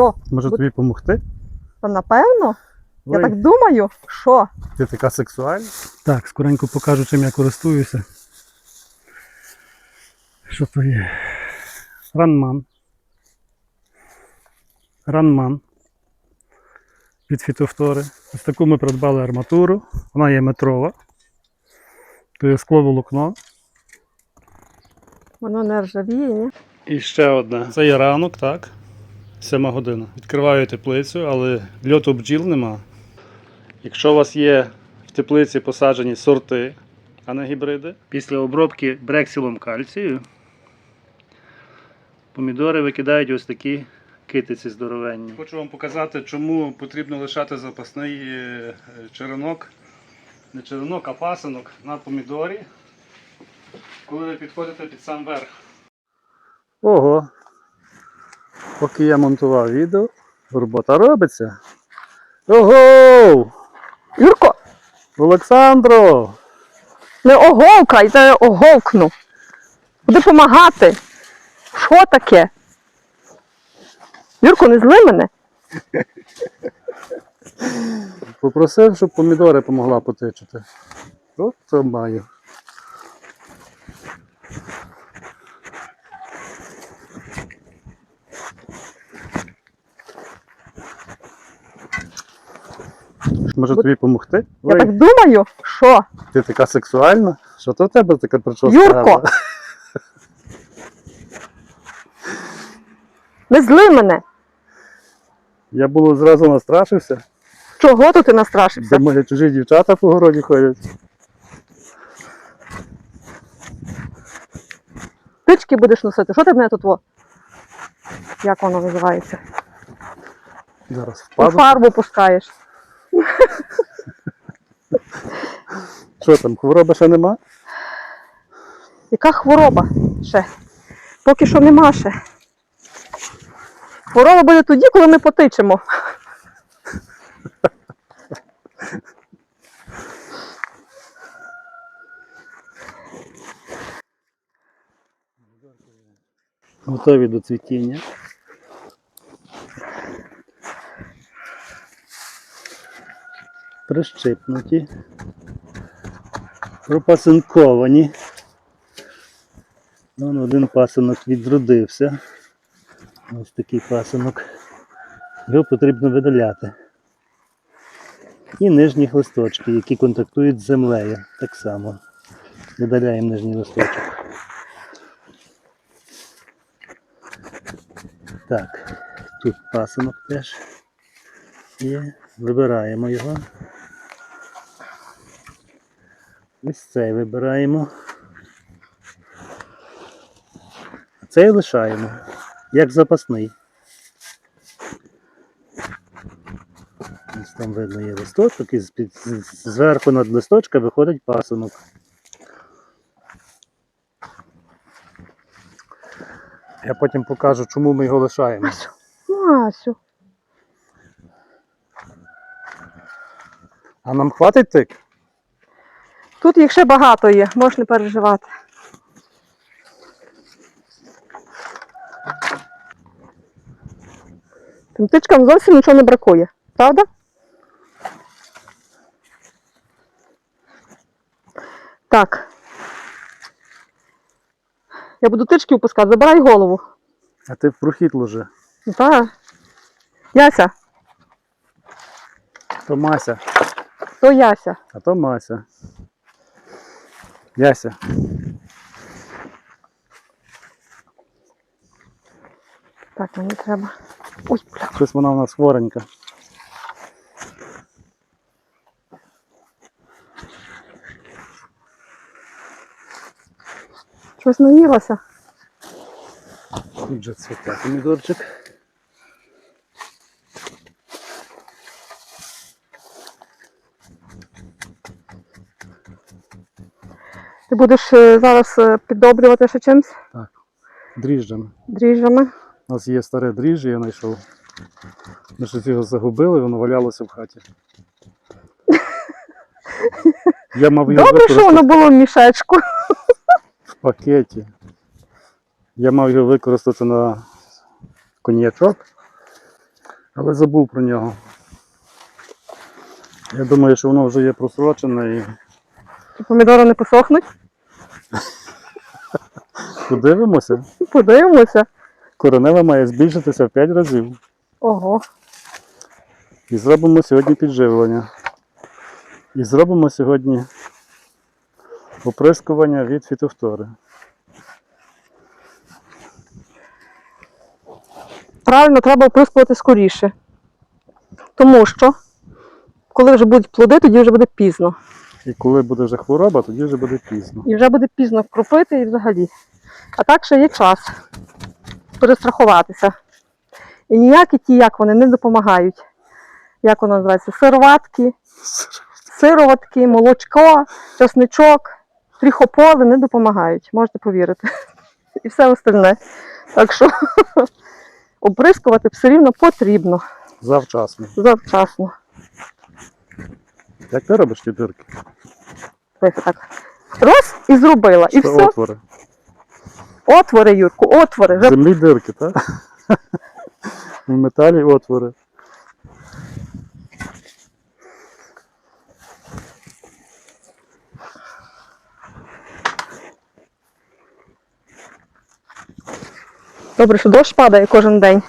Що? Може Бу- тобі допомогти? Та напевно? Я так думаю. Що? Ти така сексуальна? Так, скоренько покажу, чим я користуюся. Що то є? Ранман. Ранман. Від фітофтори. Ось таку ми придбали арматуру. Вона є метрова. То є скловолокно. Воно не ржавіє, ні? І ще одне. Це є ранок, так? Сьома година. Відкриваю теплицю, але льоту бджіл нема. Якщо у вас є в теплиці посаджені сорти, а не гібриди, після обробки брексілом кальцію, помідори викидають ось такі китиці здоровенні. Хочу вам показати, чому потрібно лишати запасний е, черенок, не черенок, а пасинок на помідорі, коли ви підходите під сам верх. Ого. Поки я монтував відео, робота робиться. Ого! Юрко, Олександро! не оголкай, я оголкну. Буду допомагати. Що таке? Юрко, не зли мене. Попросив, щоб помідори помогла потичити. От це маю. Може Бу- тобі допомогти? Я так думаю. Що? Ти така сексуальна? Що то в тебе така прическа? Юрко! Не зли мене. Я було зразу настрашився, Чого тут ти настрашився? де може чужі дівчата по городі ходять. Тички будеш носити. Що ти мене тут? Во? Як воно називається? Зараз У впаду. фарбу пускаєш. Що там, хвороби ще нема? Яка хвороба ще? Поки що нема ще. Хвороба буде тоді, коли ми потичемо. Готові до цвітіння. Прищипнуті. Пропасинковані. Вон один пасинок відродився. Ось такий пасинок. Його потрібно видаляти. І нижні листочки, які контактують з землею. Так само. Видаляємо нижній листочок. Так, тут пасинок теж. І вибираємо його. Ось цей вибираємо. А цей лишаємо, як запасний. Ось там видно є листочок, і зверху над листочка виходить пасинок. Я потім покажу, чому ми його лишаємо. Масю. А нам хватить тик? Тут їх ще багато є, можеш не переживати. Тим птичкам зовсім нічого не бракує, правда? Так. Я буду тички впускати, забирай голову. А ти в прохід ложи. Ну, Так. Яся, То Мася, то Яся. а то Мася. Яся. Так, мені треба. Ой, бля. Щось вона у нас хворенька. Щось наїлося. Тут же цвіте помідорчик. Будеш е, зараз е, піддобрювати ще чимось? Дріжджами. Дріжджами. У нас є старе дріжджі, я знайшов. Ми щось його загубили, воно валялося в хаті. Я мав його Добре, що воно було в мішечку. в пакеті. Я мав його використати на коньячок. Але забув про нього. Я думаю, що воно вже є просрочене І помідори не посохнуть. Подивимося. Подивимося. Коренева має збільшитися в 5 разів. Ого. І зробимо сьогодні підживлення. І зробимо сьогодні оприскування від фітофтори. Правильно, треба оприскувати скоріше. Тому що, коли вже будуть плоди, тоді вже буде пізно. І коли буде вже хвороба, тоді вже буде пізно. І вже буде пізно кропити і взагалі. А так ще є час перестрахуватися. І ніякі ті, як вони, не допомагають. Як воно називається? Сироватки, сироватки, молочко, чесничок, тріхополи не допомагають, можете повірити. І все остальне. Так що оприскувати все рівно потрібно Завчасно. завчасно. Як ти робиш ті дирки? Ось так. Раз і зробила. І Це все. отвори. Отвори, Юрку, отвори. В Вже землі дирки, так? В металі отвори. Добре, що дощ падає кожен день.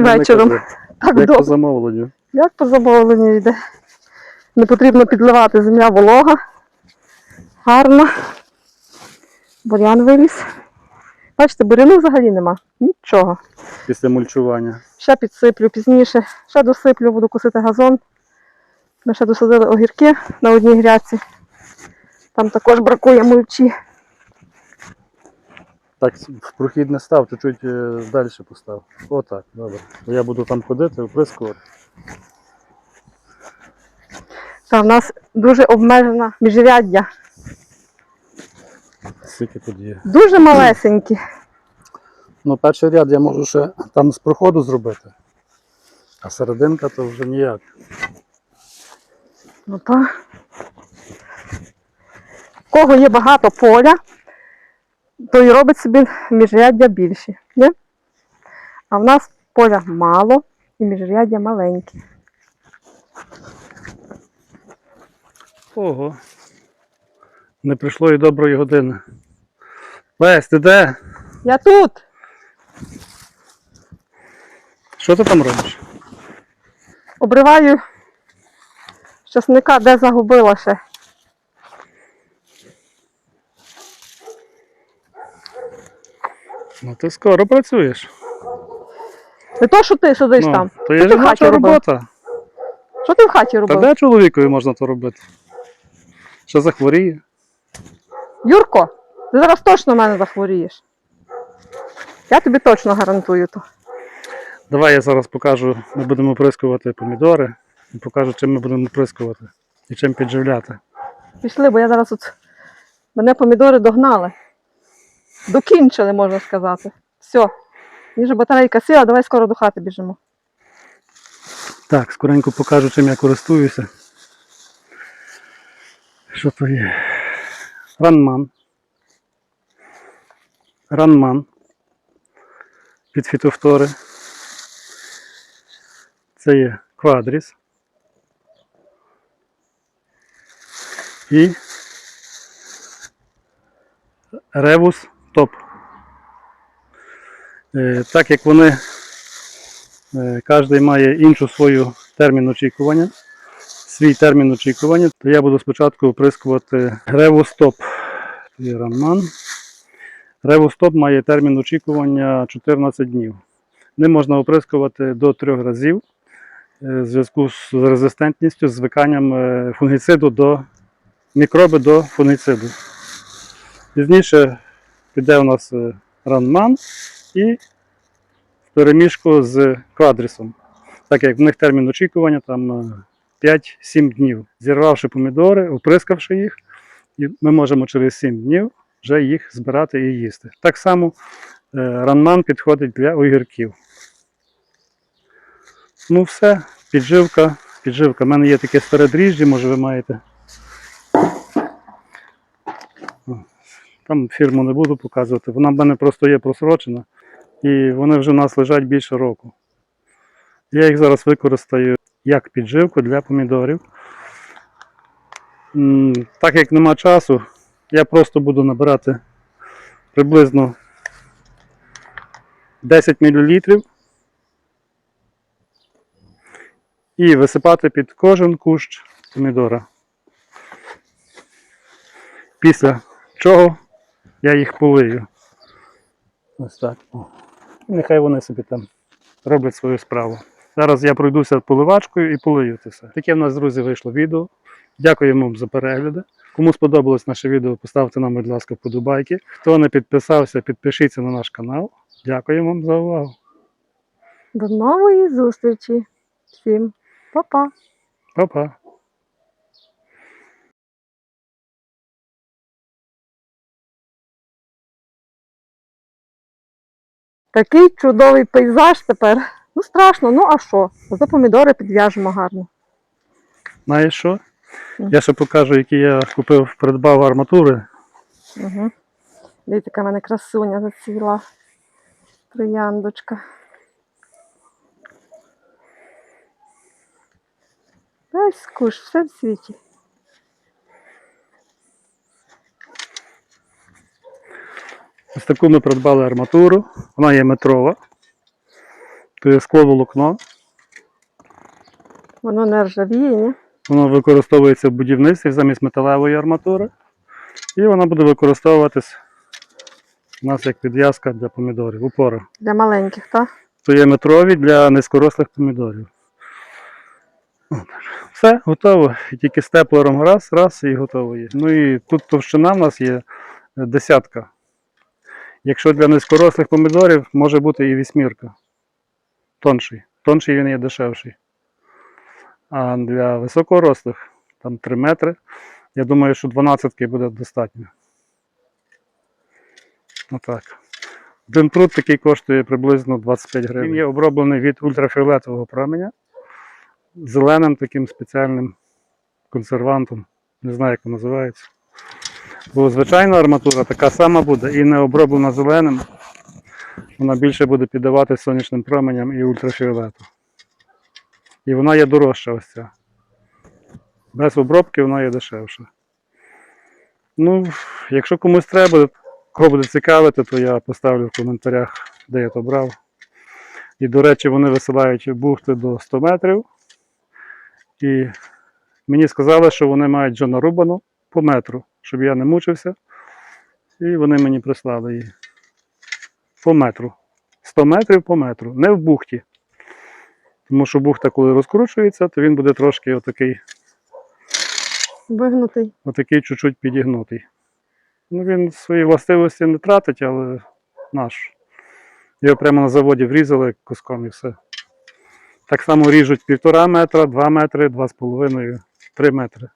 Вечором. Не кажи. Так Як по добре. замовленню. Як по замовленню йде. Не потрібно підливати земля волога. Гарно. Бур'ян виліз. Бачите, буряну взагалі нема. Нічого. Після мульчування. Ще підсиплю пізніше, ще досиплю, буду косити газон. Ми ще досадили огірки на одній грядці. Там також бракує мульчі. Так, в прохід не став, чуть-чуть е, далі постав. Отак, добре. Я буду там ходити, оприскувати. Та в нас дуже обмежена міжряддя. Скільки тут є. Дуже малесенькі. Ну, перший ряд я можу ще там з проходу зробити. А серединка то вже ніяк. Ну. В Кого є багато поля, то і робить собі міжряддя більші. Ні? А в нас поля мало і міжряддя маленькі. Ого. Не прийшло і доброї години. Лесь, ти де? Я тут! Що ти там робиш? Обриваю щасника, де загубила ще. Ну ти скоро працюєш. Не то, що ти сидиш ну, там. То Що є ти в хаті робив? робота. Що ти в хаті Та робив? де чоловікові можна то робити? Що захворіє? Юрко, ти зараз точно в мене захворієш. Я тобі точно гарантую то. Давай я зараз покажу, ми будемо оприскувати помідори і покажу, чим ми будемо оприскувати і чим підживляти. Пішли, бо я зараз тут. Мене помідори догнали. Докінчили, можна сказати. Все. Ніже батарейка сіла, давай скоро до хати біжимо. Так, скоренько покажу, чим я користуюся. Що то є? Ранман. Ранман. Від фітофтори. Це є квадріс. І ревус топ. Е, Так як вони Е, Кожен має іншу свою термін очікування, свій термін очікування, то я буду спочатку оприскувати ревостоп. Ранман. Ревостоп має термін очікування 14 днів. Ним можна оприскувати до трьох разів е, в зв'язку з резистентністю, звиканням е, фунгіциду до мікроби до фунгіциду. Пізніше піде у нас е, ранман і переміжку з квадрісом. Так як в них термін очікування там 5-7 днів. Зірвавши помідори, оприскавши їх, і ми можемо через 7 днів вже їх збирати і їсти. Так само е, ранман підходить для огірків. Ну все, підживка. Підживка. У мене є таке старе дріжджі, може ви маєте. Там фірму не буду показувати. Вона в мене просто є просрочена. І вони вже у нас лежать більше року. Я їх зараз використаю як підживку для помідорів. Так як нема часу, я просто буду набирати приблизно 10 мл і висипати під кожен кущ помідора. Після чого я їх полию. Ось так. Нехай вони собі там роблять свою справу. Зараз я пройдуся поливачкою і полию це все. Таке в нас, друзі, вийшло відео. Дякуємо вам за перегляди. Кому сподобалось наше відео, поставте нам, будь ласка, вподобайки. Хто не підписався, підпишіться на наш канал. Дякую вам за увагу. До нової зустрічі. Всім па-па. Па-па. Такий чудовий пейзаж тепер. Ну страшно, ну а що? Зато помідори підв'яжемо гарно. Знаєш що? Я ще покажу, які я купив, придбав арматури. Угу. Дивіться, яка в мене красуня зацвіла. Трояндочка. Весь куш, все в світі. Ось таку ми придбали арматуру. Вона є метрова. То є скловолокно. Воно не ржавіє, ні? Воно використовується в будівництві замість металевої арматури. І вона буде використовуватись у нас як підв'язка для помідорів. Упора. Для маленьких, так? То є метрові для низькорослих помідорів. Все, готово. І тільки степлером раз, раз і готово є. Ну і тут товщина в нас є десятка. Якщо для низькорослих помідорів може бути і вісьмірка. Тонший. Тонший він є дешевший. А для високорослих там 3 метри. Я думаю, що 12 буде достатньо. Отак. Один прут такий коштує приблизно 25 гривень. Він є оброблений від ультрафіолетового променя зеленим таким спеціальним консервантом. Не знаю, як він називається. Бо звичайна арматура така сама буде і не оброблена зеленим. Вона більше буде піддавати сонячним променям і ультрафіолету. І вона є дорожча ось ця. Без обробки вона є дешевша. Ну, якщо комусь треба, кого буде цікавити, то я поставлю в коментарях, де я то брав. І, до речі, вони висилають бухти до 100 метрів. І мені сказали, що вони мають вже нарубану по метру, щоб я не мучився. І вони мені прислали її. По метру. 100 метрів по метру. Не в бухті. Тому що бухта, коли розкручується, то він буде трошки отакий, Вигнутий. отакий чуть-чуть підігнутий. Ну, він свої властивості не тратить, але наш. Його прямо на заводі врізали куском і все. Так само ріжуть півтора метра, 2 метри, 2,5, 3 метри.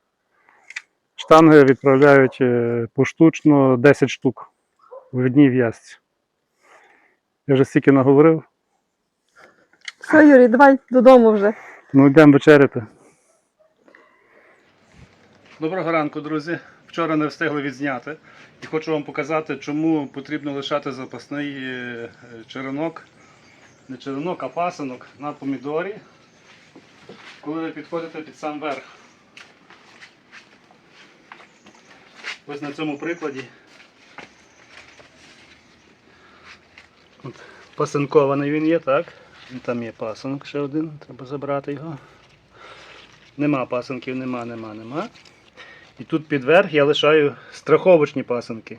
Штанги відправляють е, поштучно 10 штук в одній в'язці. Я вже стільки наговорив. Все, Юрій, давай додому вже. Ну, йдемо вечеряти. Доброго ранку, друзі. Вчора не встигли відзняти. І хочу вам показати, чому потрібно лишати запасний е, черенок. Не черенок, а пасинок на помідорі, коли ви підходите під сам верх. Ось на цьому прикладі. От, пасинкований він є, так? Там є пасинок ще один, треба забрати його. Нема пасинків, нема, нема, нема. І тут під верх я лишаю страховочні пасинки.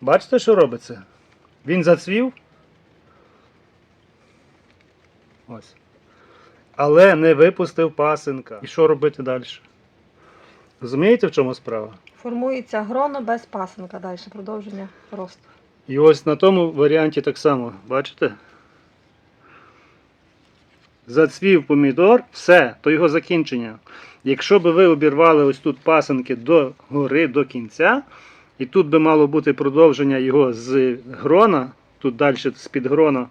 Бачите, що робиться? Він зацвів. Ось. Але не випустив пасинка. І що робити далі? Розумієте, в чому справа? Формується гроно без пасенка. Далі продовження росту. І ось на тому варіанті так само, бачите? Зацвів помідор, все, то його закінчення. Якщо би ви обірвали ось тут пасинки до гори, до кінця, і тут би мало бути продовження його з грона, тут далі з-під грона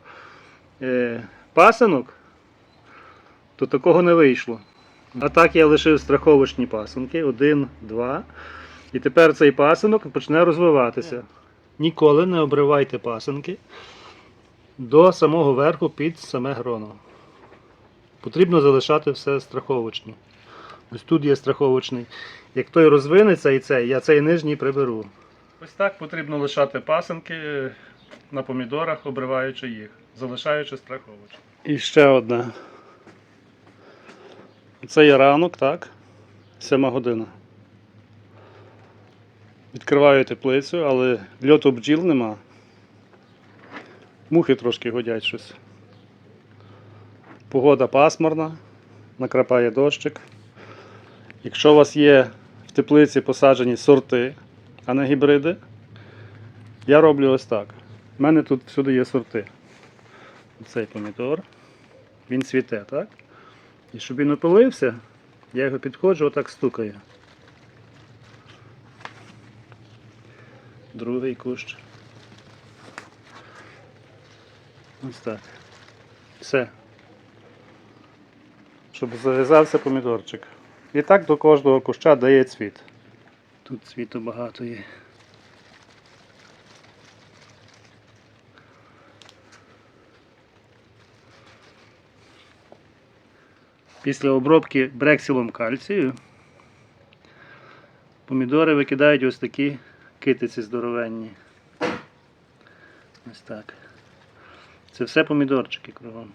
е, пасинок, то такого не вийшло. А так я лишив страховочні пасинки, один, два. І тепер цей пасинок почне розвиватися. Ніколи не обривайте пасинки до самого верху під саме гроно. Потрібно залишати все страховочні. Ось тут є страховочний. Як той розвинеться і цей, я цей нижній приберу. Ось так потрібно лишати пасенки на помідорах, обриваючи їх, залишаючи страховочні. І ще одне. Це є ранок, так? Сьома година. Відкриваю теплицю, але льоту бджіл нема. Мухи трошки годять щось. Погода пасмурна, накрапає дощик. Якщо у вас є в теплиці посаджені сорти, а не гібриди, я роблю ось так. У мене тут всюди є сорти. Цей помідор. Він цвіте, так? І щоб він опилився, я його підходжу, отак стукаю. Другий кущ. Ось так. Все. Щоб зав'язався помідорчик. І так до кожного куща дає цвіт. Тут цвіту багато є. Після обробки брексілом кальцію помідори викидають ось такі китиці здоровенні. Ось так. Це все помідорчики кругом.